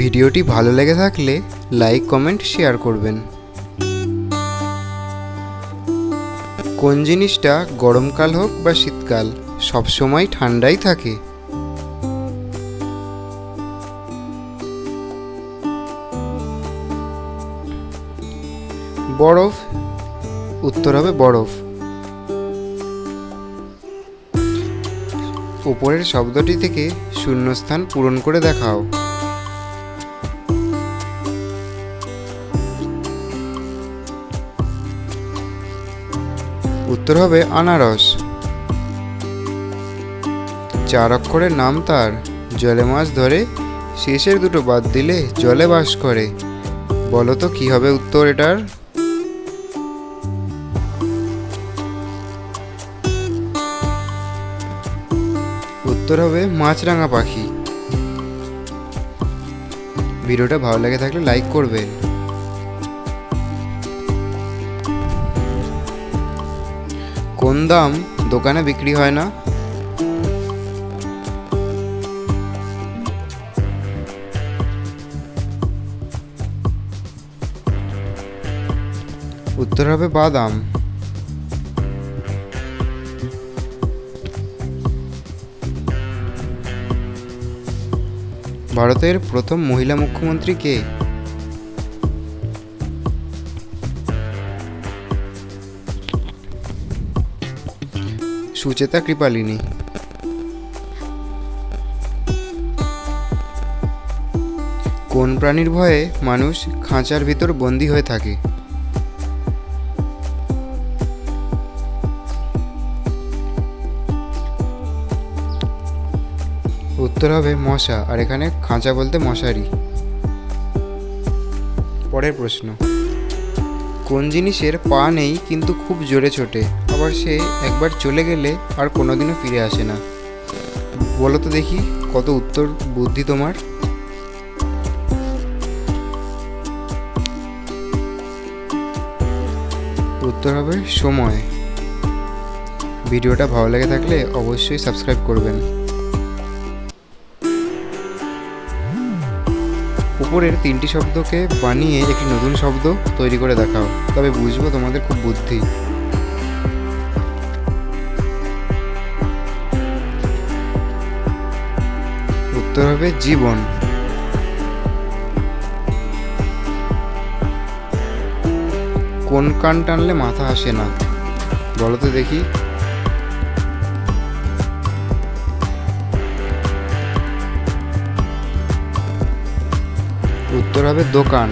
ভিডিওটি ভালো লেগে থাকলে লাইক, কমেন্ট, শেয়ার করবেন। কোন জিনিসটা গরমকাল হোক বা শীতকাল সবসময় ঠান্ডাই থাকে। বরফ, উত্তর হবে বরফ। উপরের শব্দটি থেকে শূন্যস্থান পূরণ করে দেখাও। উত্তর হবে আনারস। চার অক্ষরের নাম তার। জলে মাছ ধরে, শেষের দুটো বাদ দিলে জলে বাস করে। বলো তো, কি হবে উত্তর এটার? উত্তর হবে মাছরাঙা পাখি। ভিডিওটা ভালো লেগে থাকলে লাইক করবেন। কোন দাম দোকানে বিক্রি হয় না? উত্তর হবে বাদাম। ভারতের প্রথম মহিলা মুখ্যমন্ত্রী কে? সুচেতা কৃপালিনী। কোন প্রাণীর ভয়ে মানুষ খাঁচার ভিতর বন্দি হয়ে থাকে? উত্তর হবে মশা, আর এখানে খাঁচা বলতে মশারি। পরের প্রশ্ন। কোন জিনিসের পা নেই, কিন্তু খুব জোরে ছোটে? আবার সে একবার চলে গেলে আর কোনোদিনও ফিরে আসে না। বলো তো দেখি, কত উত্তর বুদ্ধি তোমার? উত্তর হবে সময়। ভিডিওটা ভালো লেগে থাকলে অবশ্যই সাবস্ক্রাইব করবেন। উপরের তিনটি শব্দকে বানিয়ে একটি নতুন শব্দ তৈরি করে দেখাও, তবে বুঝব তোমাদের খুব বুদ্ধি। উত্তর হবে জীবন। কোন কান টানলে মাথা আসে না? বলো তো দেখি। উত্তর হবে দোকান।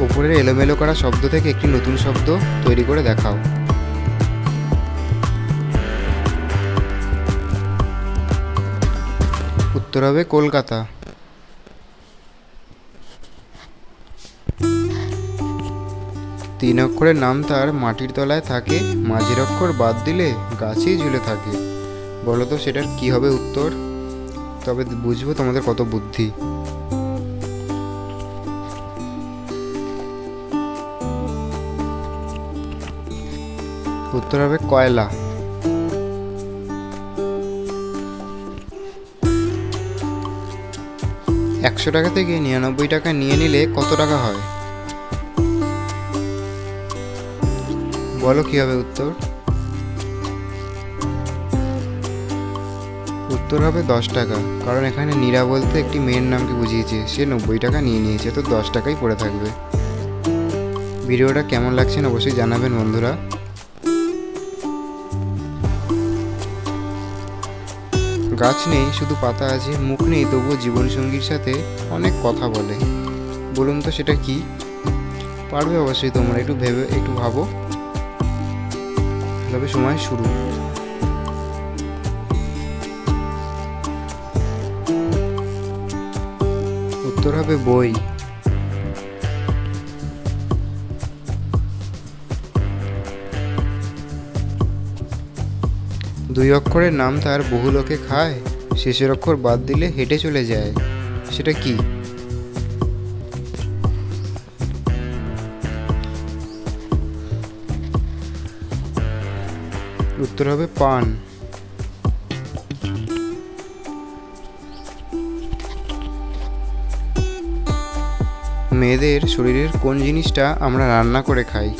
উপরের এলোমেলো করা শব্দ থেকে একটি নতুন শব্দ তৈরি করে দেখাও। উত্তর হবে কলকাতা। তিন অক্ষরের নাম তার মাটির তলায় থাকে, মাঝের অক্ষর বাদ দিলে গাছেই ঝুলে থাকে। বলো তো সেটার কি হবে উত্তর? তবে বুঝব তোমাদের কত বুদ্ধি। উত্তর হবে কয়লা। একশো টাকা থেকে নিরানব্বই টাকা নিয়ে নিলে কত টাকা হয়? বলো কি হবে উত্তর? উত্তর হবে দশ টাকা। কারণ এখানে নীরা বলতে একটি মেয়ের নামকে বুঝিয়েছে। সে নব্বই টাকা নিয়ে নিয়েছে, তো দশ টাকাই পড়ে থাকবে। ভিডিওটা কেমন লাগছে না অবশ্যই জানাবেন বন্ধুরা। গাছ নেই, শুধু পাতা আছে, মুখ নেই, তবুও জীবনসঙ্গীর সাথে অনেক কথা বলে। বলুন তো সেটা কি? পারবে অবশ্যই তোমরা, একটু ভেবে, একটু ভাবো। তবে সময় শুরু। উত্তর হবে বই। দুই অক্ষরের নাম তার বহু লোকে খায়, শেষের অক্ষর বাদ দিলে হেঁটে চলে যায়। সেটা কি? উত্তর হবে পান। মেয়েদের শরীরের কোন জিনিসটা আমরা রান্না করে খাই?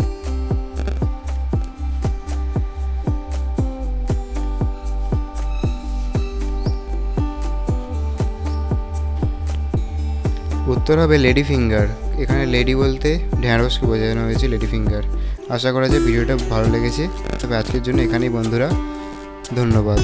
উত্তর হবে লেডি ফিঙ্গার। এখানে লেডি বলতে ঢ্যাঁড়সকে বোঝানো হয়েছে লেডি ফিঙ্গার। আশা করা যায় ভিডিওটা ভালো লেগেছে। তবে আজকের জন্য এখানেই বন্ধুরা, ধন্যবাদ।